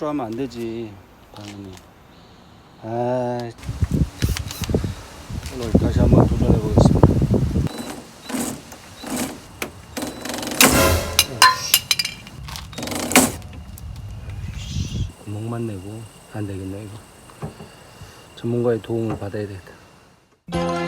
하면 안 되지 당연히. 아 오늘 다시 한번 도전해 보겠습니다. 목만 내고 안 되겠네 이거. 전문가의 도움을 받아야 되겠다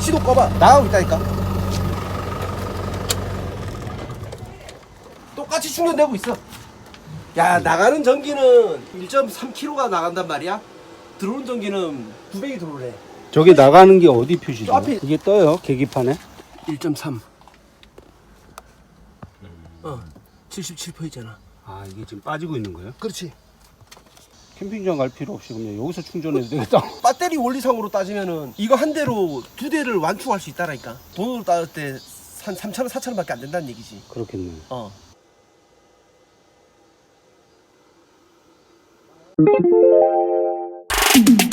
시동 꺼봐. 나가고 있다니까. 똑같이 충전되고 있어 야 나가는 전기는 1.3kg가 나간단 말이야? 들어오는 전기는 900이 들어오래. 저게 나가는 게 어디 표시죠? 저 앞에- 이게 떠요 계기판에? 1.3 어, 77%잖아. 아 이게 지금 빠지고 있는 거예요? 그렇지. 캠핑장 갈 필요 없이 그냥 여기서 충전해도 되겠다. 배터리 원리상으로 따지면은 이거 한 대로 두 대를 완충할 수 있다라니까. 돈으로 따질 때한 3천 원 4천 원밖에 안 된다는 얘기지. 그렇겠네. 어 thank you